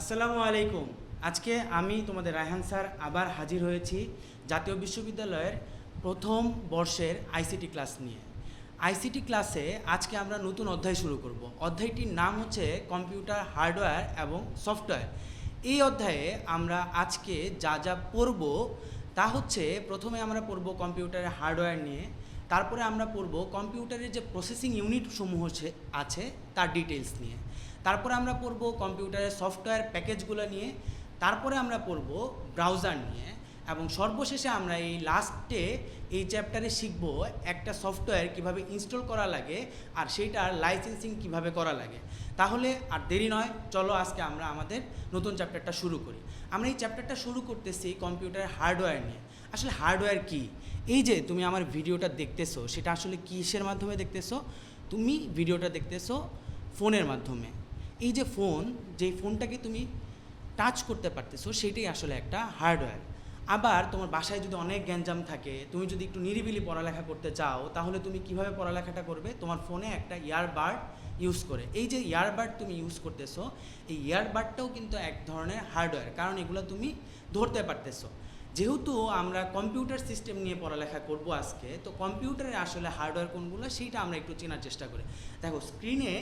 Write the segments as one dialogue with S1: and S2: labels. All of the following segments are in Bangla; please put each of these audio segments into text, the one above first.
S1: আসসালামু আলাইকুম। আজকে আমি তোমাদের রায়হান স্যার আবার হাজির হয়েছি জাতীয় বিশ্ববিদ্যালয়ের প্রথম বর্ষের আইসিটি ক্লাস নিয়ে। আইসিটি ক্লাসে আজকে আমরা নতুন অধ্যায় শুরু করব। অধ্যায়টির নাম হচ্ছে কম্পিউটার হার্ডওয়্যার এবং সফটওয়্যার। এই অধ্যায়ে আমরা আজকে যা যা পড়ব তা হচ্ছে প্রথমে আমরা পড়ব কম্পিউটারের হার্ডওয়্যার নিয়ে, তারপরে আমরা পড়ব কম্পিউটারের যে প্রসেসিং ইউনিট সমূহ আছে, তার ডিটেলস নিয়ে। তারপরে আমরা পড়ব কম্পিউটারের সফটওয়্যার প্যাকেজগুলো নিয়ে, তারপরে আমরা পড়ব ব্রাউজার নিয়ে, এবং সর্বশেষে আমরা এই লাস্টে এই চ্যাপ্টারে শিখব একটা সফটওয়্যার কীভাবে ইনস্টল করা লাগে আর সেইটার লাইসেন্সিং কীভাবে করা লাগে। তাহলে আর দেরি নয়, চলো আজকে আমরা আমাদের নতুন চ্যাপ্টারটা শুরু করি। আমরা এই চ্যাপ্টারটা শুরু করতেছি কম্পিউটারের হার্ডওয়্যার নিয়ে। আসলে হার্ডওয়্যার কি? এই যে তুমি আমার ভিডিওটা দেখতেছো, সেটা আসলে কিসের মাধ্যমে দেখতেছো? তুমি ভিডিওটা দেখতেছো ফোনের মাধ্যমে। এই যে ফোন যেই ফোনটাকে তুমি টাচ করতে পারতেছো, সেটাই আসলে একটা হার্ডওয়্যার আবার তোমার বাসায় যদি অনেক গ্যাঞ্জাম থাকে, তুমি যদি একটু নিরিবিলি পড়ালেখা করতে চাও, তাহলে তুমি কীভাবে পড়ালেখাটা করবে? তোমার ফোনে একটা ইয়ারবাড ইউজ করে। এই যে ইয়ারবাড তুমি ইউজ করতেছো, এই ইয়ারবাডটাও কিন্তু এক ধরনের হার্ডওয়্যার কারণ এগুলো তুমি ধরতে পারতেছো। যেহেতু আমরা কম্পিউটার সিস্টেম নিয়ে পড়ালেখা করব আজকে, তো কম্পিউটারে আসলে হার্ডওয়্যার কোনগুলো সেইটা আমরা একটু চেনার চেষ্টা করি। দেখো স্ক্রিনে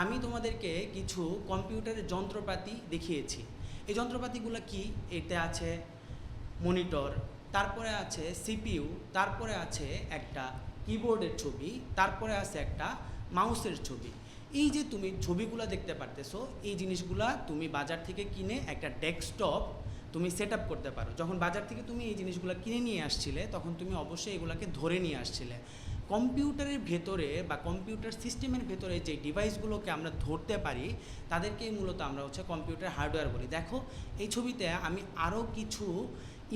S1: আমি তোমাদেরকে কিছু কম্পিউটারের যন্ত্রপাতি দেখিয়েছি। এই যন্ত্রপাতিগুলো কি? এতে আছে মনিটর, তারপরে আছে সিপিইউ, তারপরে আছে একটা কিবোর্ডের ছবি, তারপরে আছে একটা মাউসের ছবি। এই যে তুমি ছবিগুলো দেখতে পারতেছো, এই জিনিসগুলা তুমি বাজার থেকে কিনে একটা ডেস্কটপ তুমি সেট আপ করতে পারো। যখন বাজার থেকে তুমি এই জিনিসগুলো কিনে নিয়ে আসছিলে, তখন তুমি অবশ্যই এগুলাকে ধরে নিয়ে আসছিলে। কম্পিউটারের ভেতরে বা কম্পিউটার সিস্টেমের ভেতরে যে ডিভাইসগুলোকে আমরা ধরতে পারি, তাদেরকেই মূলত আমরা হচ্ছে কম্পিউটার হার্ডওয়্যার বলি। দেখো, এই ছবিতে আমি আরও কিছু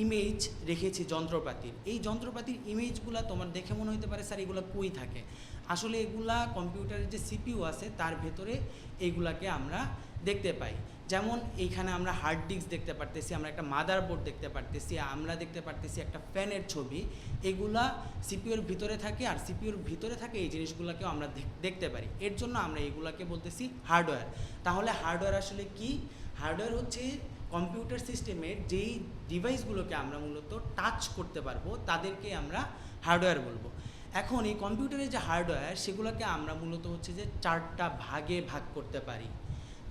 S1: ইমেজ রেখেছি যন্ত্রপাতির। এই যন্ত্রপাতির ইমেজগুলো তোমার দেখে মনে হতে পারে, স্যার, এগুলো কই থাকে? আসলে এগুলা কম্পিউটারের যে সিপিইউ আছে, তার ভেতরে এইগুলাকে আমরা দেখতে পাই। যেমন এইখানে আমরা হার্ড ডিস্ক দেখতে পারতেছি, আমরা একটা মাদার বোর্ড দেখতে পারতেছি, আমরা দেখতে পারতেছি একটা ফ্যানের ছবি। এগুলা সিপিওর ভিতরে থাকে আর সিপিওর ভিতরে থাকে এই জিনিসগুলোকেও আমরা দেখ- দেখতে পারি। এর জন্য আমরা এগুলাকে বলতেছি হার্ডওয়্যার তাহলে হার্ডওয়্যার আসলে কি? হার্ডওয়্যার হচ্ছে কম্পিউটার সিস্টেমের যেই ডিভাইসগুলোকে আমরা মূলত টাচ করতে পারব, তাদেরকে আমরা হার্ডওয়্যার বলব। এখন এই কম্পিউটারের যে হার্ডওয়্যার সেগুলোকে আমরা মূলত হচ্ছে যে চারটা ভাগে ভাগ করতে পারি।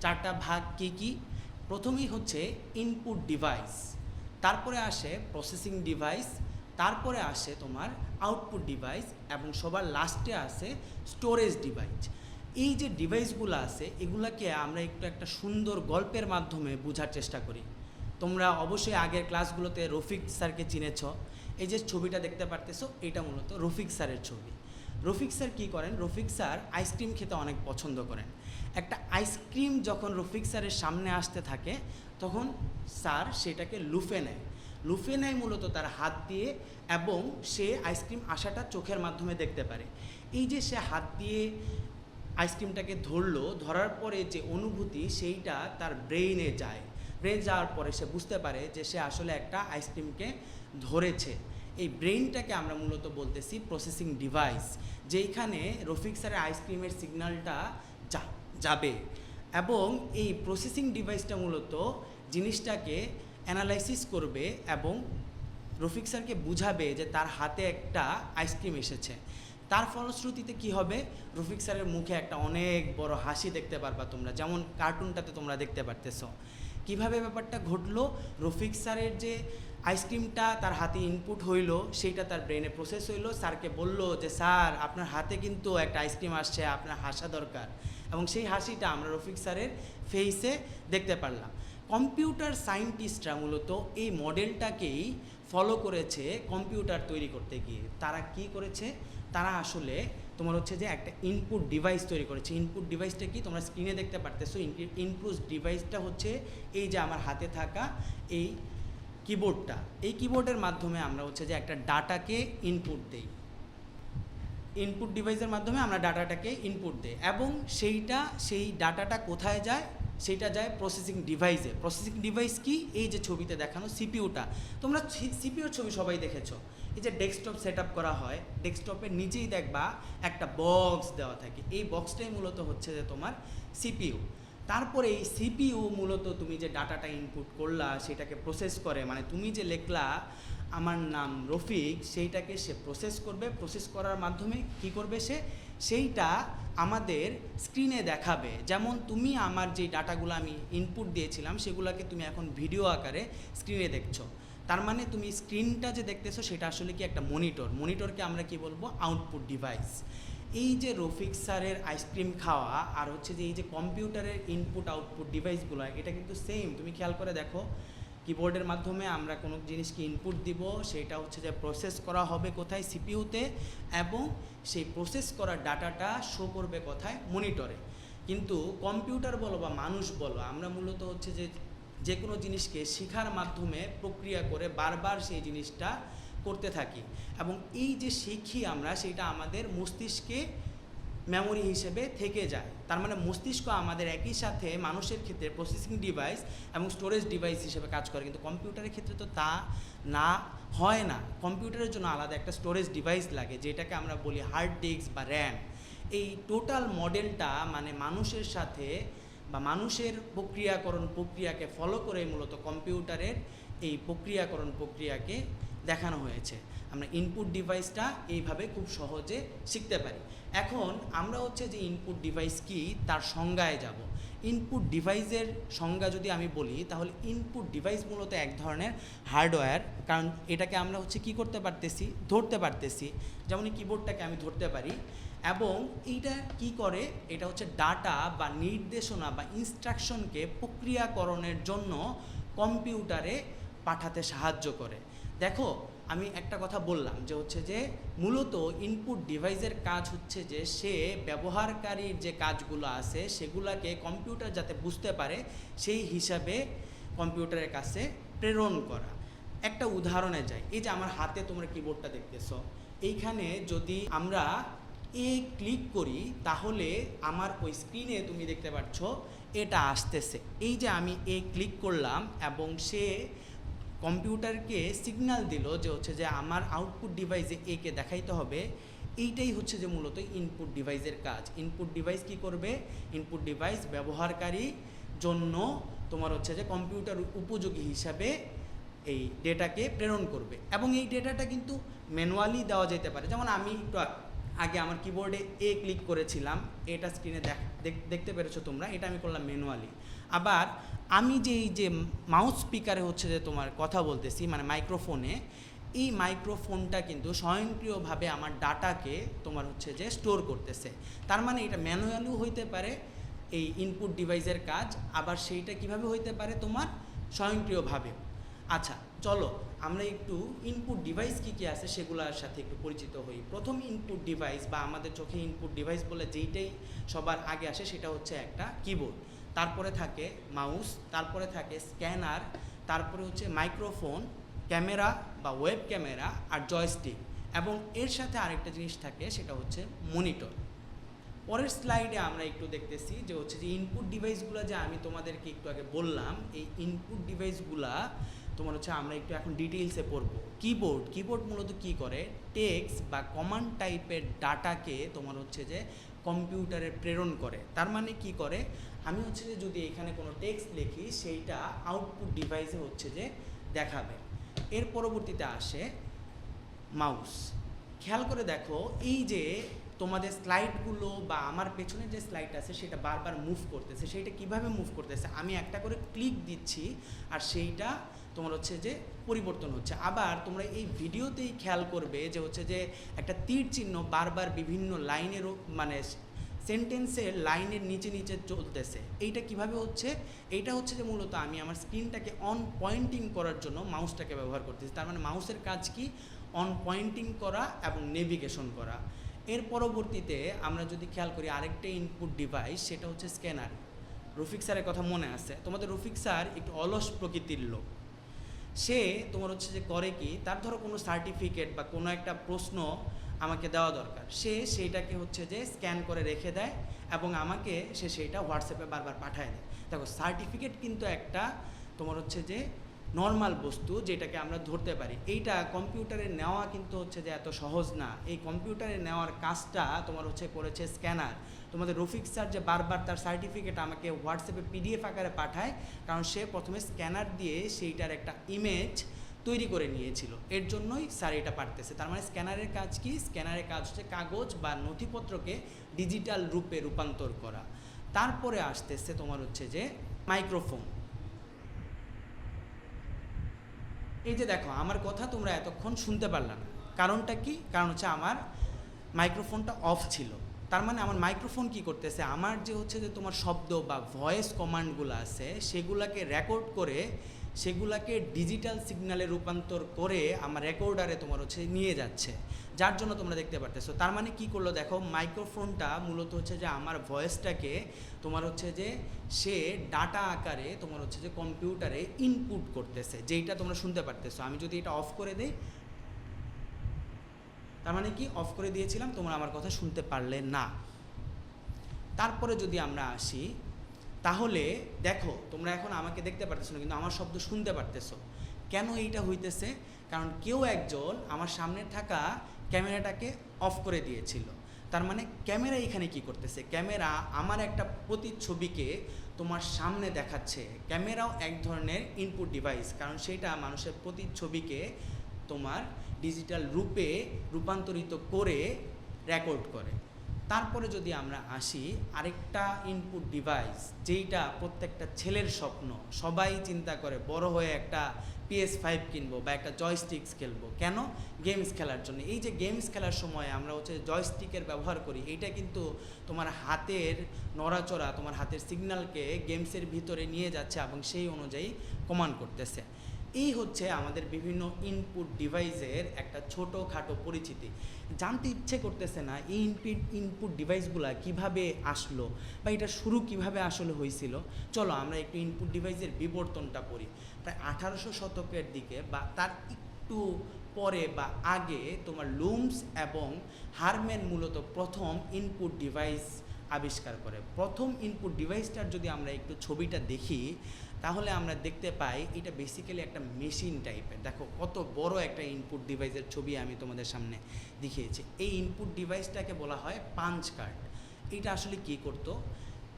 S1: চারটা ভাগ কি কি? প্রথমেই হচ্ছে ইনপুট ডিভাইস তারপরে আসে প্রসেসিং ডিভাইস তারপরে আসে তোমার আউটপুট ডিভাইস এবং সবার লাস্টে আসে স্টোরেজ ডিভাইস এই যে ডিভাইসগুলো আছে, এগুলাকে আমরা একটু একটা সুন্দর গল্পের মাধ্যমে বোঝার চেষ্টা করি। তোমরা অবশ্যই আগের ক্লাসগুলোতে রফিক স্যারকে চিনেছ। এই যে ছবিটা দেখতে পারতেছো, এটা মূলত রফিক স্যারের ছবি। রফিক স্যার কী করেন? রফিক স্যার আইসক্রিম খেতে অনেক পছন্দ করেন। একটা আইসক্রিম যখন রফিক স্যারের সামনে আসতে থাকে, তখন স্যার সেটাকে লুফে নেয়। লুফে নেয় মূলত তার হাত দিয়ে এবং সে আইসক্রিম আসাটা চোখের মাধ্যমে দেখতে পারে। এই যে সে হাত দিয়ে আইসক্রিমটাকে ধরলো, ধরার পরে যে অনুভূতি, সেইটা তার ব্রেইনে যায়। ব্রেন যাওয়ার পরে সে বুঝতে পারে যে সে আসলে একটা আইসক্রিমকে ধরেছে। এই ব্রেইনটাকে আমরা মূলত বলতেছি প্রসেসিং ডিভাইস যেইখানে রফিক স্যারের আইসক্রিমের সিগন্যালটা যাবে। এবং এই প্রসেসিং ডিভাইসটা মূলত জিনিসটাকে অ্যানালাইসিস করবে এবং রফিক স্যারকে বুঝাবে যে তার হাতে একটা আইসক্রিম এসেছে। তার ফলশ্রুতিতে কি হবে? রফিক স্যারের মুখে একটা অনেক বড় হাসি দেখতে পারবা তোমরা, যেমন কার্টুনটাতে তোমরা দেখতে পারতেছো। কীভাবে ব্যাপারটা ঘটলো? রফিক স্যারের যে আইসক্রিমটা তার হাতে ইনপুট হইল, সেইটা তার ব্রেনে প্রসেস হইল। স্যারকে বলল যে, স্যার, আপনার হাতে কিন্তু একটা আইসক্রিম আসছে, আপনার হাসা দরকার। এবং সেই হাসিটা আমরা রফিক স্যারের ফেসে দেখতে পারলাম। কম্পিউটার সায়েন্টিস্টরা মূলত এই মডেলটাকেই ফলো করেছে কম্পিউটার তৈরি করতে গিয়ে। তারা কি করেছে? তারা আসলে তোমার হচ্ছে যে একটা ইনপুট ডিভাইস তৈরি করেছে। ইনপুট ডিভাইসটা কি? তোমরা স্ক্রিনে দেখতে পারতেছো। ইনপুট ডিভাইসটা হচ্ছে এই যে আমার হাতে থাকা এই কিবোর্ডটা এই কিবোর্ডের মাধ্যমে আমরা হচ্ছে যে একটা ডাটাকে ইনপুট দেই। ইনপুট ডিভাইসের মাধ্যমে আমরা ডাটাটাকে ইনপুট দিই এবং সেইটা, সেই ডাটাটা কোথায় যায়? সেইটা যায় প্রসেসিং ডিভাইসে প্রসেসিং ডিভাইস কি? এই যে ছবিতে দেখানো সিপিউটা তোমরা সিপিউর ছবি সবাই দেখেছ। এই যে ডেস্কটপ সেট করা হয় ডেস্কটপের নিচেই দেখবা একটা বক্স দেওয়া থাকে। এই বক্সটাই মূলত হচ্ছে যে তোমার সিপিইউ তারপরে এই সিপিইউ মূলত তুমি যে ডাটাটা ইনপুট করলা, সেটাকে প্রসেস করে মানে তুমি যে লেখলা, আমার নাম রফিক, সেইটাকে সে প্রসেস করবে প্রসেস করার মাধ্যমে কি করবে সে? সেইটা আমাদের স্ক্রিনে দেখাবে। যেমন তুমি আমার যে ডাটাগুলো আমি ইনপুট দিয়েছিলাম, সেগুলোকে তুমি এখন ভিডিও আকারে স্ক্রিনে দেখছ। তার মানে তুমি স্ক্রিনটা যে দেখতেছো, সেটা আসলে কি একটা মনিটর মনিটরকে আমরা কি বলব? আউটপুট ডিভাইস এই যে রফিক স্যারের আইসক্রিম খাওয়া আর হচ্ছে যে এই যে কম্পিউটারের ইনপুট আউটপুট ডিভাইসগুলো এটা কিন্তু সেম তুমি খেয়াল করে দেখো কিবোর্ডের মাধ্যমে আমরা কোনো জিনিসকে ইনপুট দিব, সেটা হচ্ছে যে প্রসেস করা হবে কোথায়? সিপিইউতে এবং সেই প্রসেস করা ডাটাটা শো করবে কোথায়? মনিটরে কিন্তু কম্পিউটার বলো বা মানুষ বলো, আমরা মূলত হচ্ছে যে যে কোনো জিনিসকে শেখার মাধ্যমে প্রক্রিয়া করে বারবার সেই জিনিসটা করতে থাকি। এবং এই যে শিখি আমরা, সেটা আমাদের মস্তিষ্কে মেমোরি হিসেবে থেকে যায়। তার মানে মস্তিষ্ক আমাদের একই সাথে মানুষের ক্ষেত্রে প্রসেসিং ডিভাইস এবং স্টোরেজ ডিভাইস হিসেবে কাজ করে। কিন্তু কম্পিউটারের ক্ষেত্রে তো তা না, হয় না। কম্পিউটারের জন্য আলাদা একটা স্টোরেজ ডিভাইস লাগে, যেটাকে আমরা বলি হার্ড ডিস্ক বা র্যাম এই টোটাল মডেলটা মানে মানুষের সাথে বা মানুষের প্রক্রিয়াকরণ প্রক্রিয়াকে ফলো করে মূলত কম্পিউটারের এই প্রক্রিয়াকরণ প্রক্রিয়াকে দেখানো হয়েছে। আমরা ইনপুট ডিভাইসটা এইভাবে খুব সহজে শিখতে পারি। এখন আমরা হচ্ছে যে ইনপুট ডিভাইস কি, তার সংজ্ঞায় যাব। ইনপুট ডিভাইসের সংজ্ঞা যদি আমি বলি, তাহলে ইনপুট ডিভাইস মূলত এক ধরনের হার্ডওয়্যার কারণ এটাকে আমরা হচ্ছে কি করতে পারতেছি? ধরতে পারতেছি। যেমন কিবোর্ডটাকে আমি ধরতে পারি। এবং এইটা কি করে? এটা হচ্ছে ডাটা বা নির্দেশনা বা ইনস্ট্রাকশনকে প্রক্রিয়াকরণের জন্য কম্পিউটারে পাঠাতে সাহায্য করে। দেখো, আমি একটা কথা বললাম যে হচ্ছে যে মূলত ইনপুট ডিভাইসের কাজ হচ্ছে যে সে ব্যবহারকারীর যে কাজগুলো আছে সেগুলোকে কম্পিউটার যাতে বুঝতে পারে, সেই হিসাবে কম্পিউটারের কাছে প্রেরণ করা। একটা উদাহরণে যাই, এই যে আমার হাতে তোমরা কিবোর্ডটা দেখতেছো, এইখানে যদি আমরা এ ক্লিক করি, তাহলে আমার ওই স্ক্রিনে তুমি দেখতে পাচ্ছ এটা আসতেছে। এই যে আমি এ ক্লিক করলাম এবং সে কম্পিউটারকে সিগন্যাল দিল যে হচ্ছে যে আমার আউটপুট ডিভাইসে একে দেখাইতে হবে। এইটাই হচ্ছে যে মূলত ইনপুট ডিভাইসের কাজ। ইনপুট ডিভাইস কি করবে? ইনপুট ডিভাইস ব্যবহারকারী জন্য তোমার হচ্ছে যে কম্পিউটার উপযোগী হিসাবে এই ডেটাকে প্রেরণ করবে। এবং এই ডেটাটা কিন্তু ম্যানুয়ালি দেওয়া যেতে পারে। যেমন আমি একটু আগে আমার কিবোর্ডে এ ক্লিক করেছিলাম। এটা স্ক্রিনে দেখ দেখতে পেরেছ তোমরা। এটা আমি করলাম ম্যানুয়ালি আবার আমি যে এই যে মাউস স্পিকারে হচ্ছে যে তোমার কথা বলতেছি মানে মাইক্রোফোনে এই মাইক্রোফোনটা কিন্তু স্বয়ংক্রিয়ভাবে আমার ডাটাকে তোমার হচ্ছে যে স্টোর করতেছে। তার মানে এটা ম্যানুয়ালিও হইতে পারে, এই ইনপুট ডিভাইসের কাজ, আবার সেইটা কীভাবে হইতে পারে তোমার স্বয়ংক্রিয়ভাবে। আচ্ছা চলো, আমরা একটু ইনপুট ডিভাইস কী কী আছে সেগুলোর সাথে একটু পরিচিত হই। প্রথম ইনপুট ডিভাইস বা আমাদের চোখে ইনপুট ডিভাইস বলে যেইটাই সবার আগে আসে সেটা হচ্ছে একটা কিবোর্ড তারপরে থাকে মাউস, তারপরে থাকে স্ক্যানার, তারপরে হচ্ছে মাইক্রোফোন, ক্যামেরা বা ওয়েব ক্যামেরা আর জয়স্টিক এবং এর সাথে আরেকটা জিনিস থাকে সেটা হচ্ছে মনিটর। পরের স্লাইডে আমরা একটু দেখতেছি যে হচ্ছে যে ইনপুট ডিভাইসগুলো যে আমি তোমাদেরকে একটু আগে বললাম, এই ইনপুট ডিভাইসগুলা তোমার হচ্ছে আমরা একটু এখন ডিটেইলসে পড়ব। কিবোর্ড কিবোর্ড মূলত কি করে? টেক্স বা কমান্ড টাইপের ডাটাকে তোমার হচ্ছে যে কম্পিউটারে প্রেরণ করে। তার মানে কি করে? আমি হচ্ছে যে যদি এখানে কোনো টেক্সট লিখি, সেইটা আউটপুট ডিভাইসে হচ্ছে যে দেখাবে। এর পরবর্তীতে আসে মাউস খেয়াল করে দেখো, এই যে তোমাদের স্লাইডগুলো বা আমার পেছনে যে স্লাইড আছে, সেটা বারবার মুভ করতেছে। সেইটা কীভাবে মুভ করতেছে? আমি একটা করে ক্লিক দিচ্ছি, আর সেইটা তোমার হচ্ছে যে পরিবর্তন হচ্ছে। আবার তোমরা এই ভিডিওতেই খেয়াল করবে যে হচ্ছে যে একটা তীর চিহ্ন বারবার বিভিন্ন লাইনেরও মানে সেন্টেন্সের লাইনের নিচে নিচে চলতেছে। এইটা কীভাবে হচ্ছে? এইটা হচ্ছে যে মূলত আমি আমার স্ক্রিনটাকে অন পয়েন্টিং করার জন্য মাউসটাকে ব্যবহার করতেছি। তার মানে মাউসের কাজ কি? অন পয়েন্টিং করা এবং নেভিগেশন করা। এর পরবর্তীতে আমরা যদি খেয়াল করি আরেকটা ইনপুট ডিভাইস সেটা হচ্ছে স্ক্যানার রফিক স্যারের কথা মনে আছে। তোমাদের রফিক স্যার একটু অলস প্রকৃতির লোক। সে তোমার হচ্ছে যে করে কি, তার ধরো কোনো সার্টিফিকেট বা কোনো একটা প্রশ্ন আমাকে দেওয়া দরকার। সে সেইটাকে হচ্ছে যে স্ক্যান করে রেখে দেয় এবং আমাকে সে সেইটা হোয়াটসঅ্যাপে বারবার পাঠায় দেয়। দেখো সার্টিফিকেট কিন্তু একটা তোমার হচ্ছে যে নর্মাল বস্তু যেটাকে আমরা ধরতে পারি। এইটা কম্পিউটারে নেওয়া কিন্তু হচ্ছে যে এত সহজ না। এই কম্পিউটারে নেওয়ার কাজটা তোমার হচ্ছে করেছে স্ক্যানার তোমাদের রফিক স্যার যে বারবার তার সার্টিফিকেট আমাকে হোয়াটসঅ্যাপে পিডিএফ আকারে পাঠায়, কারণ সে প্রথমে স্ক্যানার দিয়ে সেইটার একটা ইমেজ তৈরি করে নিয়েছিল। এর জন্যই স্যার এটা পারতেছে তার মানে স্ক্যানারের কাজ কি? স্ক্যানারের কাজ হচ্ছে কাগজ বা নথিপত্রকে ডিজিটাল রূপে রূপান্তর করা। তারপরে আসতেছে তোমার হচ্ছে যে মাইক্রোফোন এই যে দেখো, আমার কথা তোমরা এতক্ষণ শুনতে পারলা না। কারণটা কি? কারণ হচ্ছে আমার মাইক্রোফোনটা অফ ছিল। তার মানে আমার মাইক্রোফোন কি করতেছে? আমার যে হচ্ছে যে তোমার শব্দ বা ভয়েস কমান্ডগুলো আছে, সেগুলোকে রেকর্ড করে সেগুলাকে ডিজিটাল সিগন্যালে রূপান্তর করে আমার রেকর্ডারে তোমার হচ্ছে নিয়ে যাচ্ছে। যার জন্য তোমরা দেখতে পারতেছো। তার মানে কি করল দেখো মাইক্রোফোনটা মূলত হচ্ছে যে আমার ভয়েসটাকে তোমার হচ্ছে যে সে ডাটা আকারে তোমার হচ্ছে যে কম্পিউটারে ইনপুট করতেছে, যেইটা তোমরা শুনতে পারতেছো। আমি যদি এটা অফ করে দিই, তার মানে কি? অফ করে দিয়েছিলাম, তোমরা আমার কথা শুনতে পারলে না। তারপরে যদি আমরা আসি তাহলে দেখো, তোমরা এখন আমাকে দেখতে পারতেছো না, কিন্তু আমার শব্দ শুনতে পারতেছো। কেন এইটা হইতেছে? কারণ কেউ একজন আমার সামনে থাকা ক্যামেরাটাকে অফ করে দিয়েছিল। তার মানে ক্যামেরা এখানে কি করতেছে? ক্যামেরা আমার একটা প্রতিচ্ছবিকে তোমার সামনে দেখাচ্ছে। ক্যামেরাও এক ধরনের ইনপুট ডিভাইস কারণ সেটা মানুষের প্রতিচ্ছবিকে তোমার ডিজিটাল রূপে রূপান্তরিত করে রেকর্ড করে। তারপরে যদি আমরা আসি, আরেকটা ইনপুট ডিভাইস যেইটা প্রত্যেকটা ছেলের স্বপ্ন, সবাই চিন্তা করে বড় হয়ে একটা পিএস ফাইভ কিনবো বা একটা জয়স্টিক্স খেলব। কেন? গেমস খেলার জন্য। এই যে গেমস খেলার সময় আমরা হচ্ছে জয়স্টিকের ব্যবহার করি, এইটা কিন্তু তোমার হাতের নড়াচড়া, তোমার হাতের সিগন্যালকে গেমসের ভিতরে নিয়ে যাচ্ছে এবং সেই অনুযায়ী কমান্ড করতেছে। এই হচ্ছে আমাদের বিভিন্ন ইনপুট ডিভাইসের একটা ছোটো খাটো পরিচিতি। জানতে ইচ্ছে করতেছে না এই ইনপুট ইনপুট ডিভাইসগুলো কীভাবে আসলো বা এটা শুরু কীভাবে আসলে হয়েছিল। চলো আমরা একটু ইনপুট ডিভাইসের বিবর্তনটা পড়ি। প্রায় আঠারোশো শতকের দিকে বা তার একটু পরে বা আগে তোমার লুমস এবং হারম্যান মূলত প্রথম ইনপুট ডিভাইস আবিষ্কার করে। প্রথম ইনপুট ডিভাইসটার যদি আমরা একটু ছবিটা দেখি তাহলে আমরা দেখতে পাই এটা বেসিক্যালি একটা মেশিন টাইপের দেখো, কত বড় একটা ইনপুট ডিভাইসের ছবি আমি তোমাদের সামনে দেখিয়েছি। এই ইনপুট ডিভাইসটাকে বলা হয় পাঞ্চ কার্ড এটা আসলে কি করতো?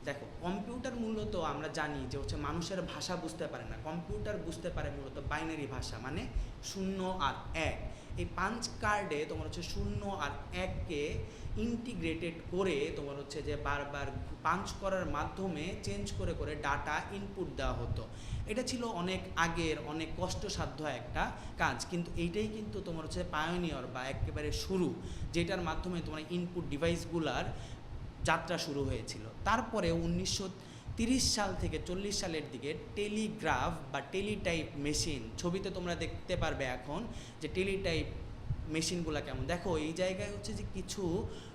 S1: দেখো কম্পিউটার মূলত আমরা জানি যে হচ্ছে মানুষের ভাষা বুঝতে পারে না। কম্পিউটার বুঝতে পারে মূলত বাইনারি ভাষা মানে শূন্য আর এক। এই পাঞ্চ কার্ডে তোমার হচ্ছে শূন্য আর এককে ইন্টিগ্রেটেড করে তোমার হচ্ছে যে বারবার পাঞ্চ করার মাধ্যমে চেঞ্জ করে করে ডাটা ইনপুট দেওয়া হতো। এটা ছিল অনেক আগের, অনেক কষ্টসাধ্য একটা কাজ। কিন্তু এইটাই কিন্তু তোমার হচ্ছে পায়োনিয়র বা একেবারে শুরু, যেটার মাধ্যমে তোমার ইনপুট ডিভাইসগুলার যাত্রা শুরু হয়েছিল। তারপরে উনিশশো তিরিশ সাল থেকে চল্লিশ সালের দিকে টেলিগ্রাফ বা টেলিটাইপ মেশিন, ছবিতে তোমরা দেখতে পারবে এখন যে টেলিটাইপ মেশিনগুলো কেমন। দেখো, এই জায়গায় হচ্ছে যে কিছু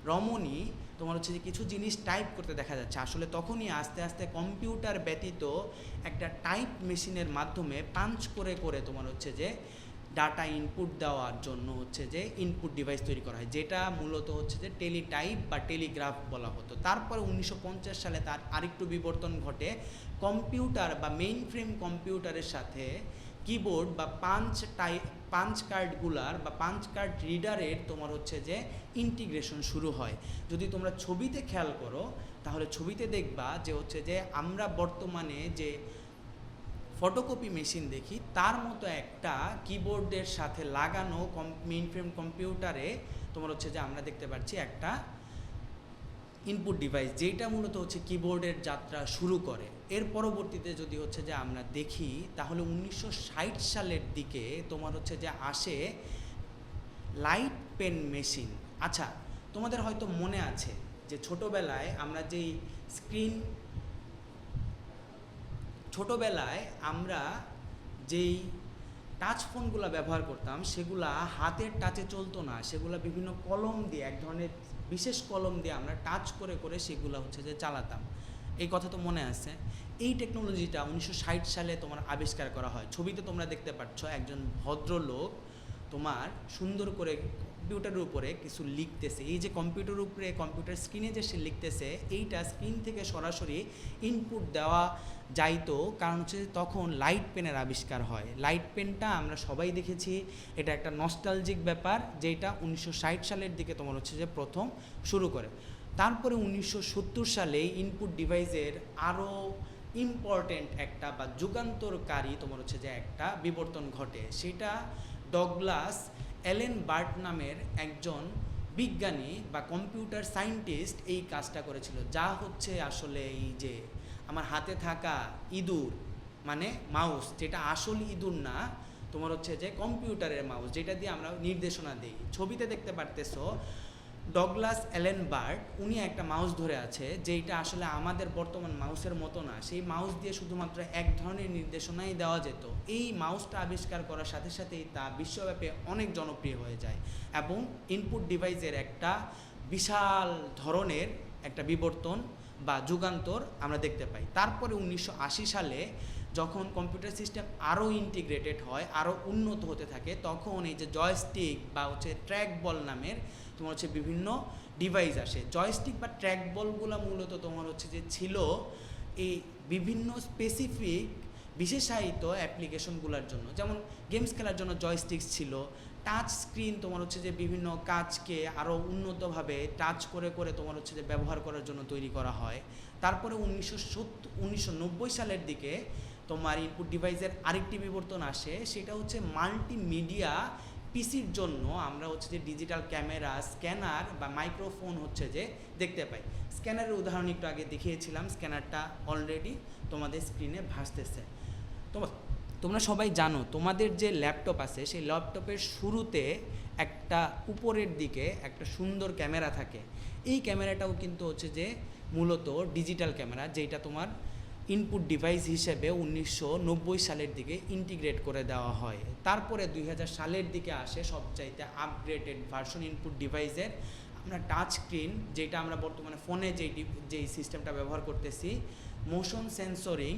S1: রমণী, তোমার হচ্ছে যে কিছু জিনিস টাইপ করতে দেখা যাচ্ছে। আসলে তখনই আস্তে আস্তে কম্পিউটার ব্যতীত একটা টাইপ মেশিনের মাধ্যমে পাঞ্চ করে করে তোমার হচ্ছে যে ডাটা ইনপুট দেওয়ার জন্য হচ্ছে যে ইনপুট ডিভাইস তৈরি করা হয়, যেটা মূলত হচ্ছে যে টেলিটাইপ বা টেলিগ্রাফ বলা হতো। তারপরে উনিশশো পঞ্চাশ সালে তার আরেকটু বিবর্তন ঘটে। কম্পিউটার বা মেইন ফ্রেম কম্পিউটারের সাথে কিবোর্ড বা পাঞ্চ টাই পাঞ্চ কার্ডগুলার বা পাঞ্চ কার্ড রিডারের তোমার হচ্ছে যে ইন্টিগ্রেশন শুরু হয়। যদি তোমরা ছবিতে খেয়াল করো, তাহলে ছবিতে দেখবা যে হচ্ছে যে আমরা বর্তমানে যে ফটোকপি মেশিন দেখি, তার মতো একটা কিবোর্ডের সাথে লাগানো কম মেইন ফ্রেম কম্পিউটারে তোমার হচ্ছে যে আমরা দেখতে পাচ্ছি একটা ইনপুট ডিভাইস যেটা মূলত হচ্ছে কিবোর্ডের যাত্রা শুরু করে। এর পরবর্তীতে যদি হচ্ছে যে আমরা দেখি, তাহলে উনিশশো ষাট সালের দিকে তোমার হচ্ছে যে আসে লাইট পেন মেশিন আচ্ছা তোমাদের হয়তো মনে আছে যে ছোটোবেলায় আমরা যেই স্ক্রিন ছোটোবেলায় আমরা যেই টাচ ফোনগুলো ব্যবহার করতাম, সেগুলা হাতের টাচে চলতো না। সেগুলো বিভিন্ন কলম দিয়ে, এক ধরনের বিশেষ কলম দিয়ে আমরা টাচ করে করে সেগুলো হচ্ছে যে চালাতাম। এই কথা তো মনে আছে। এই টেকনোলজিটা উনিশশো ষাট সালে তোমার আবিষ্কার করা হয়। ছবিতে তোমরা দেখতে পাচ্ছ একজন ভদ্রলোক তোমার সুন্দর করে কম্পিউটারের উপরে কিছু লিখতেছে। এই যে কম্পিউটার উপরে, কম্পিউটার স্ক্রিনে যে সে লিখতেছে, এইটা স্ক্রিন থেকে সরাসরি ইনপুট দেওয়া যাইতো। কারণ হচ্ছে তখন লাইট পেনের আবিষ্কার হয়। লাইট পেনটা আমরা সবাই দেখেছি, এটা একটা নস্টালজিক ব্যাপার, যেটা উনিশশো ষাট সালের দিকে তোমার হচ্ছে যে প্রথম শুরু করে। তারপরে উনিশশো সত্তর সালে ইনপুট ডিভাইসের আরও ইম্পর্টেন্ট একটা বা যুগান্তরকারী তোমার হচ্ছে যে একটা বিবর্তন ঘটে। সেটা ডগলাস এলেন বার্ট নামের একজন বিজ্ঞানী বা কম্পিউটার সায়েন্টিস্ট এই কাজটা করেছিল, যা হচ্ছে আসলে এই যে আমার হাতে থাকা ইঁদুর মানে মাউস, যেটা আসল ইঁদুর না, তোমার হচ্ছে যে কম্পিউটারের মাউস, যেটা দিয়ে আমরা নির্দেশনা দিই। ছবিতে দেখতে পারতেছো ডগলাস অ্যালেন বার্ড উনি একটা মাউস ধরে আছে যেটা আসলে আমাদের বর্তমান মাউসের মতো না। সেই মাউস দিয়ে শুধুমাত্র এক ধরনের নির্দেশনাই দেওয়া যেত। এই মাউসটা আবিষ্কার করার সাথে সাথেই তা বিশ্বব্যাপী অনেক জনপ্রিয় হয়ে যায় এবং ইনপুট ডিভাইসের একটা বিশাল ধরনের একটা বিবর্তন বা যুগান্তর আমরা দেখতে পাই। তারপরে উনিশশো আশি সালে যখন কম্পিউটার সিস্টেম আরও ইন্টিগ্রেটেড হয় আরও উন্নত হতে থাকে, তখন এই যে জয়স্টিক বা হচ্ছে ট্র্যাক বল নামের তোমার হচ্ছে বিভিন্ন ডিভাইস আসে। জয়স্টিক বা ট্র্যাক বলগুলো মূলত তোমার হচ্ছে যে ছিল এই বিভিন্ন স্পেসিফিক বিশেষায়িত অ্যাপ্লিকেশনগুলোর জন্য। যেমন গেমস খেলার জন্য জয়স্টিক্স ছিল টাচ স্ক্রিন তোমার হচ্ছে যে বিভিন্ন কাজকে আরও উন্নতভাবে টাচ করে করে তোমার হচ্ছে যে ব্যবহার করার জন্য তৈরি করা হয়। তারপরে উনিশশো সত্তর, উনিশশো সালের দিকে তোমার ইনপুট ডিভাইসের আরেকটি বিবর্তন আসে, সেটা হচ্ছে মাল্টিমিডিয়া পিসির জন্য আমরা হচ্ছে যে ডিজিটাল ক্যামেরা স্ক্যানার বা মাইক্রোফোন হচ্ছে যে দেখতে পাই। স্ক্যানারের উদাহরণ একটু আগে দেখিয়েছিলাম স্ক্যানারটা অলরেডি তোমাদের স্ক্রিনে ভাসতেছে। তোমার তোমরা সবাই জানো, তোমাদের যে ল্যাপটপ আছে, সেই ল্যাপটপের শুরুতে একটা উপরের দিকে একটা সুন্দর ক্যামেরা থাকে। এই ক্যামেরাটাও কিন্তু হচ্ছে যে মূলত ডিজিটাল ক্যামেরা যেটা তোমার ইনপুট ডিভাইস হিসেবে উনিশশো নব্বই সালের দিকে ইন্টিগ্রেট করে দেওয়া হয়। তারপরে দুই হাজার সালের দিকে আসে সবচাইতে আপগ্রেডেড ভার্সন ইনপুট ডিভাইসের আমরা টাচ স্ক্রিন যেটা আমরা বর্তমানে ফোনে যেই যেই সিস্টেমটা ব্যবহার করতেছি মোশন সেন্সরিং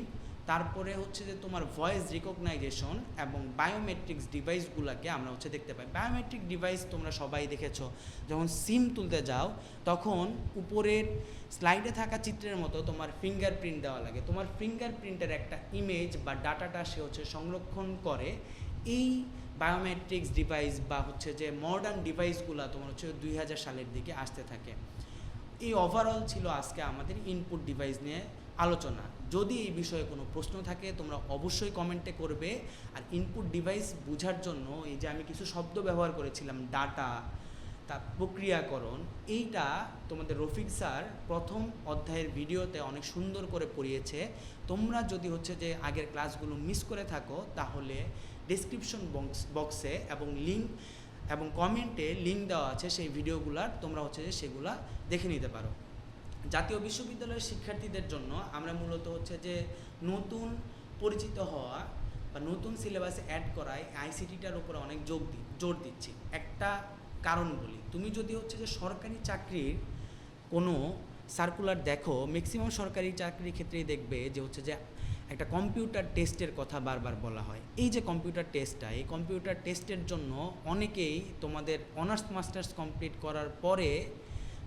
S1: তারপরে হচ্ছে যে তোমার ভয়েস রিকগনাইজেশন এবং বায়োমেট্রিক্স ডিভাইসগুলোকে আমরা হচ্ছে দেখতে পাই। বায়োমেট্রিক ডিভাইস তোমরা সবাই দেখেছ, যখন সিম তুলতে যাও, তখন উপরের স্লাইডে থাকা চিত্রের মতো তোমার ফিঙ্গারপ্রিন্ট দেওয়া লাগে। তোমার ফিঙ্গারপ্রিন্টের একটা ইমেজ বা ডাটাটা সে হচ্ছে সংরক্ষণ করে। এই বায়োমেট্রিক্স ডিভাইস বা হচ্ছে যে মডার্ন ডিভাইসগুলো তোমার হচ্ছে দুই হাজার সালের দিকে আসতে থাকে। এই ওভারঅল ছিল আজকে আমাদের ইনপুট ডিভাইস নিয়ে আলোচনা। যদি এই বিষয়ে কোনো প্রশ্ন থাকে, তোমরা অবশ্যই কমেন্টে করবে। আর ইনপুট ডিভাইস বোঝার জন্য এই যে আমি কিছু শব্দ ব্যবহার করেছিলাম ডাটা তা প্রক্রিয়াকরণ, এইটা তোমাদের রফিক স্যার প্রথম অধ্যায়ের ভিডিওতে অনেক সুন্দর করে পড়িয়েছে। তোমরা যদি হচ্ছে যে আগের ক্লাসগুলো মিস করে থাকো, তাহলে ডিসক্রিপশন বক্স বক্সে এবং লিঙ্ক এবং কমেন্টে লিঙ্ক দেওয়া আছে সেই ভিডিওগুলার, তোমরা হচ্ছে যে সেগুলা দেখে নিতে পারো। জাতীয় বিশ্ববিদ্যালয়ের শিক্ষার্থীদের জন্য আমরা মূলত হচ্ছে যে নতুন পরিচিত হওয়া বা নতুন সিলেবাসে অ্যাড করায় আইসিটিটার উপরে অনেক যোগ দি, জোর দিচ্ছি। একটা কারণ বলি, তুমি যদি হচ্ছে যে সরকারি চাকরির কোনো সার্কুলার দেখো ম্যাক্সিমাম সরকারি চাকরির ক্ষেত্রেই দেখবে যে হচ্ছে যে একটা কম্পিউটার টেস্টের কথা বারবার বলা হয়। এই যে কম্পিউটার টেস্টটা এই কম্পিউটার টেস্টের জন্য অনেকেই তোমাদের অনার্স মাস্টার্স কমপ্লিট করার পরে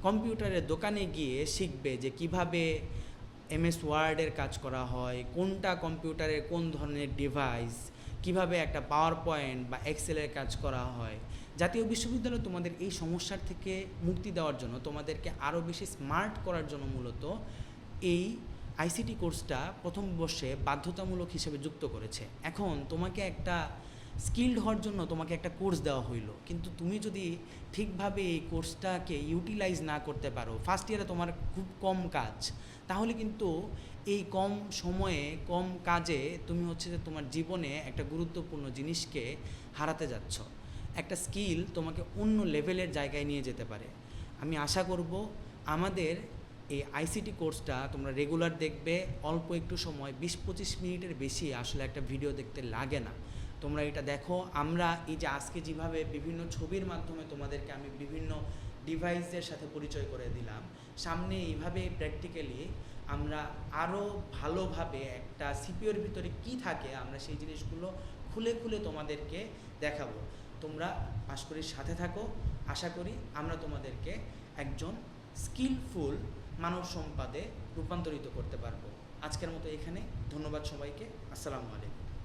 S1: কম্পিউটারের দোকানে গিয়ে শিখবে যে কীভাবে এমএস ওয়ার্ডের কাজ করা হয়, কোনটা কম্পিউটারের কোন ধরনের ডিভাইস কীভাবে একটা পাওয়ার পয়েন্ট বা এক্সেলের কাজ করা হয়। জাতীয় বিশ্ববিদ্যালয় তোমাদের এই সমস্যার থেকে মুক্তি দেওয়ার জন্য, তোমাদেরকে আরও বেশি স্মার্ট করার জন্য মূলত এই আইসিটি কোর্সটা প্রথম বর্ষে বাধ্যতামূলক হিসেবে যুক্ত করেছে। এখন তোমাকে একটা স্কিল্ড হওয়ার জন্য তোমাকে একটা কোর্স দেওয়া হইল। কিন্তু তুমি যদি ঠিকভাবে এই কোর্সটাকে ইউটিলাইজ না করতে পারো ফার্স্ট ইয়ারে তোমার খুব কম কাজ, তাহলে কিন্তু এই কম সময়ে, কম কাজে তুমি হচ্ছে যে তোমার জীবনে একটা গুরুত্বপূর্ণ জিনিসকে হারাতে যাচ্ছ। একটা স্কিল তোমাকে অন্য লেভেলের জায়গায় নিয়ে যেতে পারে। আমি আশা করব আমাদের এই আইসিটি কোর্সটা তোমরা রেগুলার দেখবে, অল্প একটু সময়, বিশ পঁচিশ মিনিটের বেশি আসলে একটা ভিডিও দেখতে লাগে না। তোমরা এটা দেখো। আমরা এই যে আজকে যেভাবে বিভিন্ন ছবির মাধ্যমে তোমাদেরকে আমি বিভিন্ন ডিভাইসের সাথে পরিচয় করে দিলাম, সামনে এইভাবে প্র্যাকটিক্যালি আমরা আরও ভালোভাবে একটা সিপিওর ভিতরে কি থাকে আমরা সেই জিনিসগুলো খুলে খুলে তোমাদেরকে দেখাবো। তোমরা পাশকরির সাথে থাকো। আশা করি আমরা তোমাদেরকে একজন স্কিলফুল মানব সম্পাদে রূপান্তরিত করতে পারব। আজকের মতো এখানে। ধন্যবাদ সবাইকে। আসসালামু আলাইকুম।